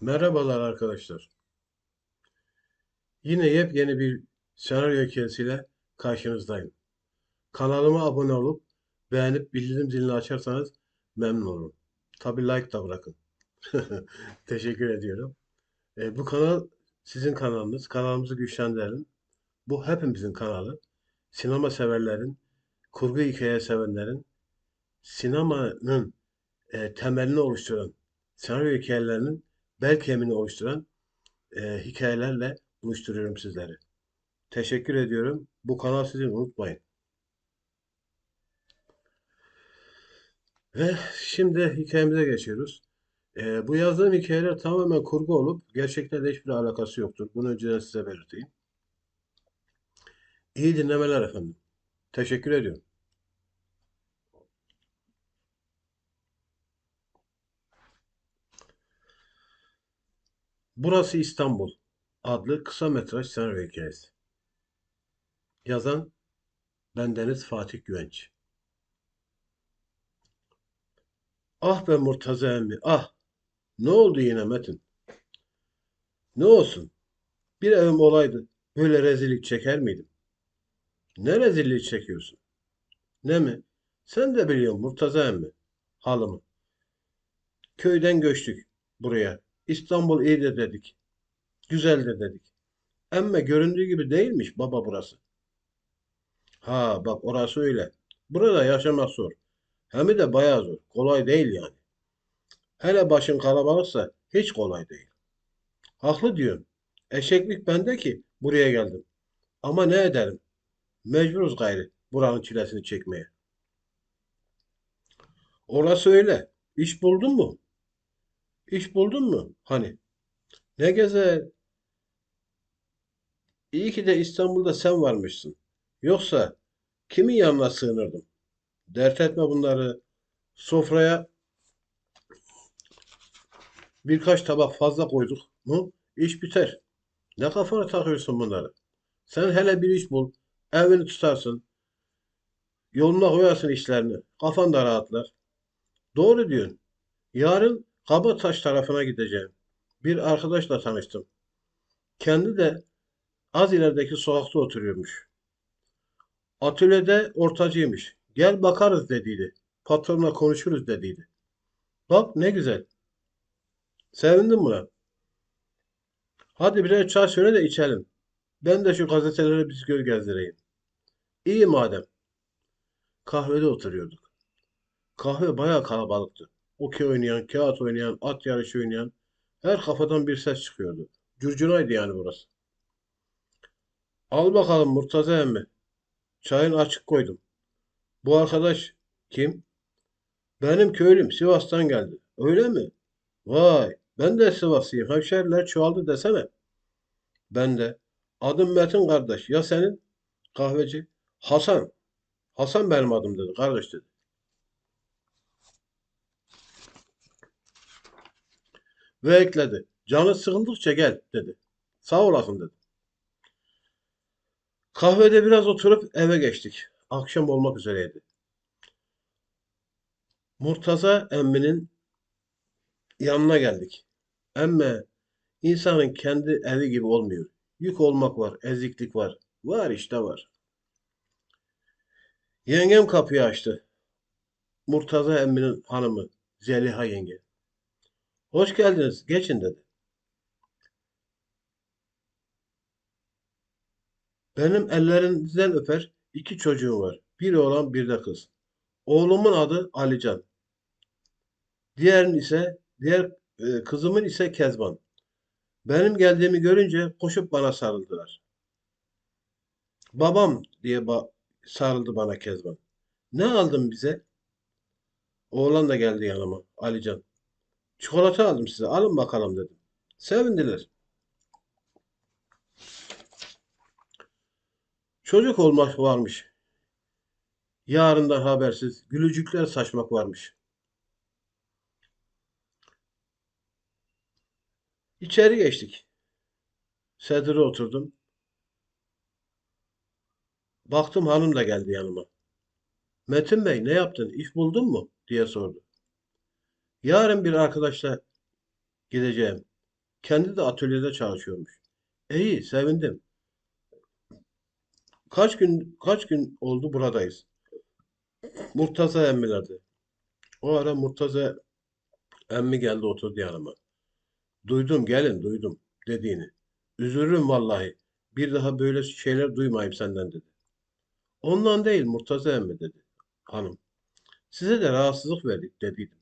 Merhabalar arkadaşlar. Yine yepyeni bir senaryo hikayesiyle karşınızdayım. Kanalıma abone olup beğenip bildirim zilini açarsanız memnun olurum. Tabii like da bırakın. Teşekkür ediyorum. E, bu kanal sizin kanalınız. Kanalımızı güçlendirelim. Bu hepimizin kanalı. Sinema severlerin, kurgu hikaye sevenlerin, sinemanın e, temelini oluşturan, senaryo hikayelerinin bel kemiğini oluşturan e, hikayelerle buluşturuyorum sizleri. Teşekkür ediyorum. Bu kanal sizin unutmayın. Ve şimdi hikayemize geçiyoruz. E, bu yazdığım hikayeler tamamen kurgu olup gerçeklerle hiçbir alakası yoktur. Bunu önceden size belirteyim. İyi dinlemeler efendim. Teşekkür ediyorum. Burası İstanbul adlı kısa metraj senaryo hikayesi. Yazan bendeniz Fatih Güvenç. Ah be Murtaza emmi, ah! Ne oldu yine Metin? Ne olsun? Bir evim olaydı, böyle rezillik çeker miydim? Ne rezillik çekiyorsun? Ne mi? Sen de biliyorsun Murtaza emmi, halımı. Köyden göçtük buraya. İstanbul iyi de dedik. Güzel de dedik. Emme göründüğü gibi değilmiş baba burası. Ha bak orası öyle. Burada yaşamak zor. Hem de bayağı zor. Kolay değil yani. Hele başın kalabalıksa hiç kolay değil. Haklı diyorsun. Eşeklik bende ki buraya geldim. Ama ne ederim? Mecburuz gayrı buranın çilesini çekmeye. Orası öyle. İş buldun mu? İş buldun mu? Hani? Ne güzel. İyi ki de İstanbul'da sen varmışsın. Yoksa kimin yanına sığınırdım? Dert etme bunları. Sofraya birkaç tabak fazla koyduk mu? İş biter. Ne kafana takıyorsun bunları? Sen hele bir iş bul. Evini tutarsın. Yoluna koyarsın işlerini. Kafan da rahatlar. Doğru diyorsun. Yarın Kabataş tarafına gideceğim. Bir arkadaşla tanıştım. Kendi de az ilerideki sokakta oturuyormuş. Atölyede ortacıymış. Gel bakarız dediydi. Patronla konuşuruz dediydi. Bak ne güzel. Sevindim buna. Hadi birer çay söyle de içelim. Ben de şu gazetelere bir göz gezdireyim. İyi madem. Kahvede oturuyorduk. Kahve bayağı kalabalıktı. Okey oynayan, kağıt oynayan, at yarışı oynayan her kafadan bir ses çıkıyordu. Curcunaydı yani burası. Al bakalım Murtaza emmi. Çayını açık koydum. Bu arkadaş kim? Benim köylüm Sivas'tan geldi. Öyle mi? Vay, ben de Sivaslıyım. Hemşeriler çoğaldı desene. Ben de. Adım Metin kardeş. Ya senin? Kahveci. Hasan. Hasan benim adım dedi. Kardeş dedi. Ve ekledi. Canı sıkıldıkça gel dedi. Sağ olasın dedi. Kahvede biraz oturup eve geçtik. Akşam olmak üzereydi. Murtaza emminin yanına geldik. Emme insanın kendi evi gibi olmuyor. Yük olmak var, eziklik var. Var işte var. Yengem kapıyı açtı. Murtaza emminin hanımı Zeliha yenge. Hoş geldiniz, geçin dedi. Benim ellerinizden öper iki çocuğum var. Bir oğlan bir de kız. Oğlumun adı Alican. Diğerinin ise diğer e, kızımın ise Kezban. Benim geldiğimi görünce koşup bana sarıldılar. Babam diye ba- sarıldı bana Kezban. Ne aldın bize? Oğlan da geldi yanıma Alican. Çikolata aldım size. Alın bakalım dedim. Sevindiler. Çocuk olmak varmış. Yarından habersiz gülücükler saçmak varmış. İçeri geçtik. Sedire oturdum. Baktım hanım da geldi yanıma. Metin Bey ne yaptın? İş buldun mu? diye sordu. Yarın bir arkadaşla gideceğim. Kendi de atölyede çalışıyormuş. İyi, sevindim. Kaç gün kaç gün oldu buradayız. Murtaza emmilerde. O ara Murtaza emmi geldi oturdu yanıma. Duydum gelin duydum dediğini. Üzülürüm vallahi. Bir daha böyle şeyler duymayayım senden dedi. Ondan değil Murtaza emmi dedi hanım. Size de rahatsızlık verdik dediydim.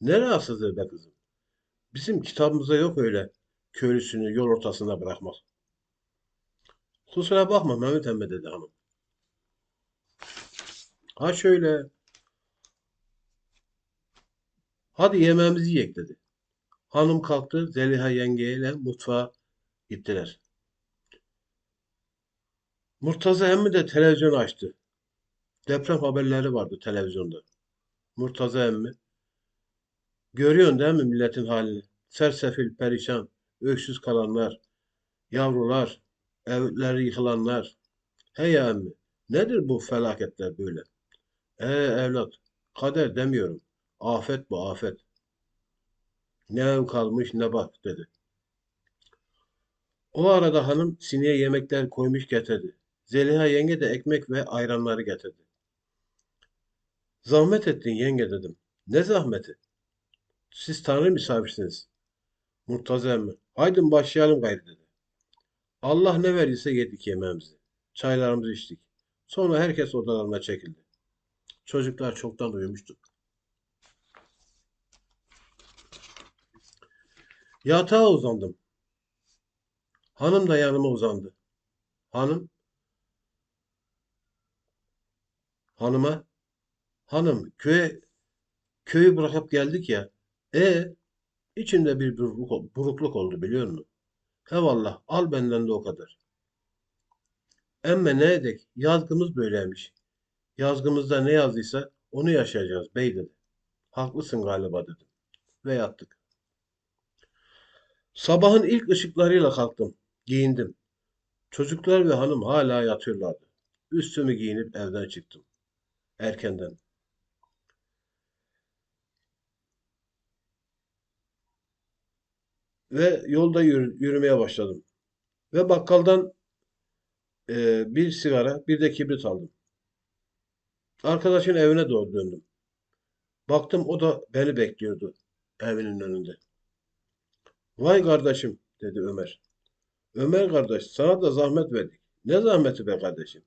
Ne rahatsızlığı be kızım? Bizim kitabımızda yok öyle köylüsünü yol ortasına bırakmak. Kusura bakma Mehmet emmi dedi hanım. Ha şöyle. Hadi yemeğimizi yiyek dedi. Hanım kalktı Zeliha yengeyle mutfağa gittiler. Murtaza emmi de televizyon açtı. Deprem haberleri vardı televizyonda. Murtaza emmi. Görüyorsun değil mi milletin halini? Sersefil, perişan, öksüz kalanlar, yavrular, evleri yıkılanlar. Hey emmi, nedir bu felaketler böyle? Ee evlat, kader demiyorum. Afet bu afet. Ne ev kalmış ne bak dedi. O arada hanım sineye yemekler koymuş getirdi. Zeliha yenge de ekmek ve ayranları getirdi. Zahmet ettin yenge dedim. Ne zahmeti? Siz Tanrı misafirsiniz. Murtaza emmi. Haydin başlayalım gayrı dedi. Allah ne verirse yedik yemeğimizi. Çaylarımızı içtik. Sonra herkes odalarına çekildi. Çocuklar çoktan uyumuştu. Yatağa uzandım. Hanım da yanıma uzandı. Hanım, hanıma, hanım köye köyü bırakıp geldik ya. E içimde bir burukluk, burukluk oldu biliyor musun? He vallah al benden de o kadar. Emme ne edek? Yazgımız böyleymiş. Yazgımızda ne yazdıysa onu yaşayacağız bey dedi. Haklısın galiba dedim. Ve yattık. Sabahın ilk ışıklarıyla kalktım. Giyindim. Çocuklar ve hanım hala yatıyorlardı. Üstümü giyinip evden çıktım. Erkenden. Ve yolda yürü- yürümeye başladım. Ve bakkaldan e, bir sigara, bir de kibrit aldım. Arkadaşın evine doğru döndüm. Baktım o da beni bekliyordu evinin önünde. Vay kardeşim dedi Ömer. Ömer kardeş sana da zahmet verdik. Ne zahmeti be kardeşim?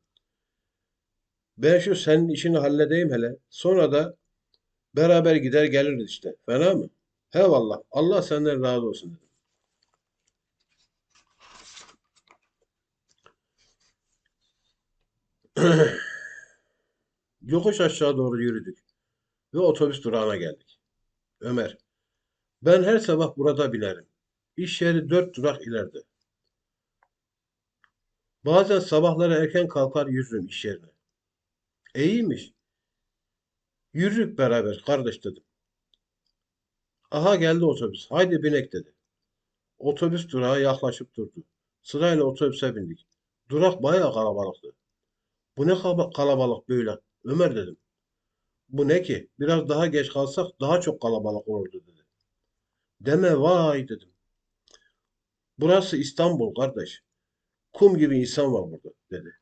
Ben şu senin işini halledeyim hele. Sonra da beraber gider geliriz işte. Fena mı? He vallah. Allah senden razı olsun dedim. Yokuş aşağı doğru yürüdük ve otobüs durağına geldik. Ömer, ben her sabah burada binerim. İş yeri dört durak ileride. Bazen sabahları erken kalkar yürürüm iş yerine. E. Yürürük beraber kardeş dedim. Aha geldi otobüs. Haydi binek dedi. Otobüs durağa yaklaşıp durdu. Sırayla otobüse bindik. Durak bayağı kalabalıktı. Bu ne kalabalık böyle? Ömer dedim. Bu ne ki? Biraz daha geç kalsak daha çok kalabalık olurdu dedi. Deme vay dedim. Burası İstanbul kardeş. Kum gibi insan var burada dedi.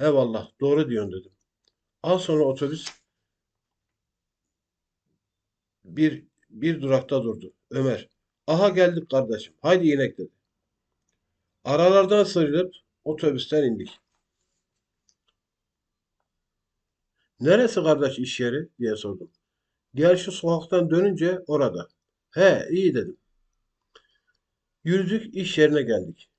Eyvallah doğru diyorsun dedim. Az sonra otobüs bir bir durakta durdu. Ömer. Aha geldik kardeşim. Haydi inek dedi. Aralardan sıyrılıp otobüsten indik. Neresi kardeş iş yeri diye sordum. Diğer şu sokaktan dönünce orada. He iyi dedim. Yürüdük iş yerine geldik.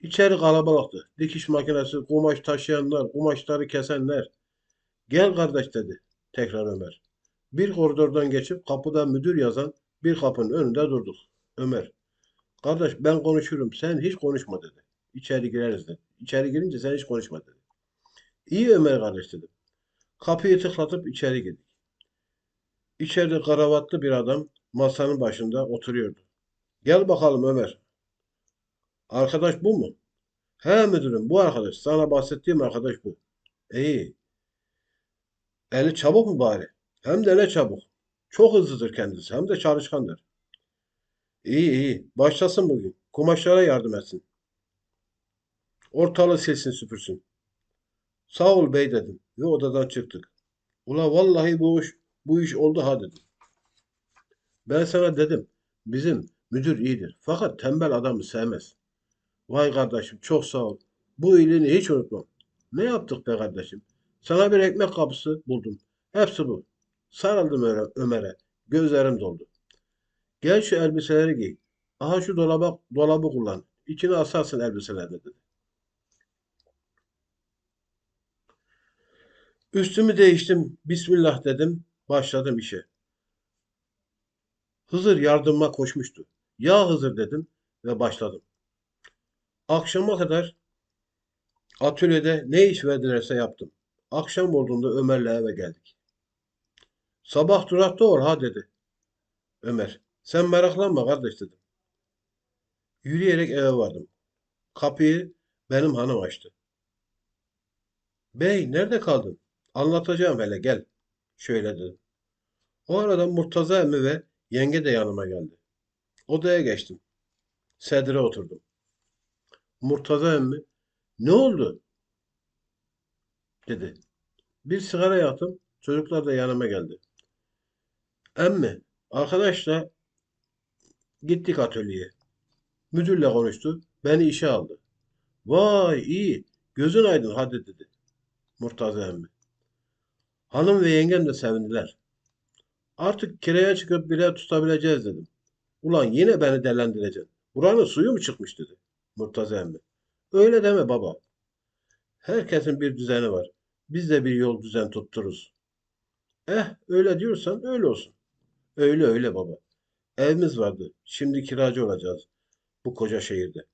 İçeri kalabalıktı. Dikiş makinesi, kumaş taşıyanlar, kumaşları kesenler. Gel kardeş dedi tekrar Ömer. Bir koridordan geçip kapıda müdür yazan bir kapının önünde durduk. Ömer. Kardeş ben konuşurum sen hiç konuşma dedi. İçeri gireriz dedi. İçeri girince sen hiç konuşma dedi. İyi Ömer kardeş dedim. Kapıyı tıklatıp içeri girdik. İçeride kravatlı bir adam masanın başında oturuyordu. Gel bakalım Ömer. Arkadaş bu mu? He müdürüm bu arkadaş. Sana bahsettiğim arkadaş bu. İyi. Eli çabuk mu bari? Hem de ne çabuk. Çok hızlıdır kendisi. Hem de çalışkandır. İyi iyi. Başlasın bugün. Kumaşlara yardım etsin. Ortalığı silsin süpürsün. Sağ ol bey dedim. Ve odadan çıktık. Ula vallahi bu iş, bu iş oldu ha dedim. Ben sana dedim. Bizim müdür iyidir. Fakat tembel adamı sevmez. Vay kardeşim çok sağ ol. Bu iyiliğini hiç unutmam. Ne yaptık be kardeşim? Sana bir ekmek kapısı buldum. Hepsi bu. Sarıldım Ömer- Ömer'e. Gözlerim doldu. Gel şu elbiseleri giy. Aha şu dolaba, dolabı kullan. İçine asarsın elbiselerini dedi. Üstümü değiştim. Bismillah dedim. Başladım işe. Hızır yardımıma koşmuştu. Ya Hızır dedim ve başladım. Akşama kadar atölyede ne iş verdilerse yaptım. Akşam olduğunda Ömer'le eve geldik. Sabah durakta ol ha dedi. Ömer. Sen meraklanma kardeş dedim. Yürüyerek eve vardım. Kapıyı benim hanım açtı. Bey nerede kaldın? Anlatacağım hele gel. Şöyle dedim. O arada Murtaza emmi ve yenge de yanıma geldi. Odaya geçtim. Sedire oturdum. Murtaza emmi ne oldu? dedi. Bir sigara yaktım. Çocuklar da yanıma geldi. Emmi arkadaşla gittik atölyeye. Müdürle konuştu. Beni işe aldı. Vay iyi. Gözün aydın hadi dedi. Murtaza emmi. Hanım ve yengem de sevindiler. Artık kiraya çıkıp bire tutabileceğiz dedim. Ulan yine beni delendireceksin. Buranın suyu mu çıkmış dedi. Murtaza emmi. Öyle deme baba. Herkesin bir düzeni var. Biz de bir yol düzen tuttururuz. Eh öyle diyorsan öyle olsun. Öyle öyle baba. Evimiz vardı. Şimdi kiracı olacağız bu koca şehirde.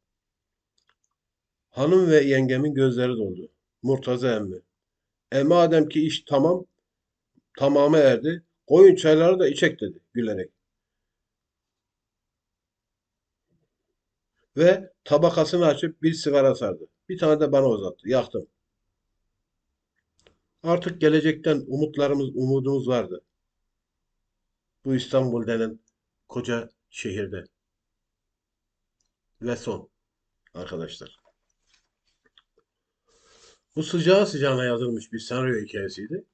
Hanım ve yengemin gözleri doldu. Murtaza emmi. E madem ki iş tamam, tamamı erdi. Koyun çayları da içek dedi gülerek. Ve tabakasını açıp bir sigara sardı. Bir tane de bana uzattı. Yaktım. Artık gelecekten umutlarımız, umudumuz vardı. Bu İstanbul denen koca şehirde. Ve son arkadaşlar. Bu sıcağı sıcağına yazılmış bir senaryo hikayesiydi.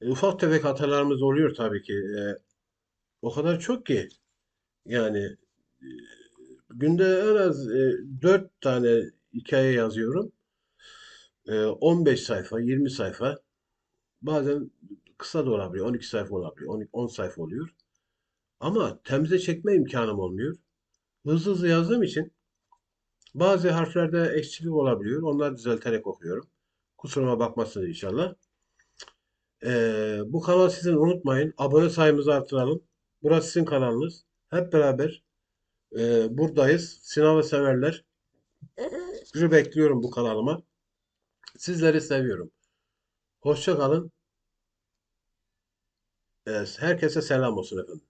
E, ufak tefek hatalarımız oluyor tabii ki. E, o kadar çok ki yani e, günde en az e, 4 tane hikaye yazıyorum. E, 15 sayfa, 20 sayfa. Bazen kısa da olabiliyor. 12 sayfa olabiliyor. 10, 10 sayfa oluyor. Ama temize çekme imkanım olmuyor. Hızlı hızlı yazdığım için bazı harflerde eksiklik olabiliyor. Onları düzelterek okuyorum. Kusuruma bakmazsınız inşallah. Ee, bu kanal sizin unutmayın. Abone sayımızı artıralım. Burası sizin kanalınız. Hep beraber e, buradayız. Sinema severler. Sizi bekliyorum bu kanalıma. Sizleri seviyorum. Hoşça kalın. Ee, herkese selam olsun efendim.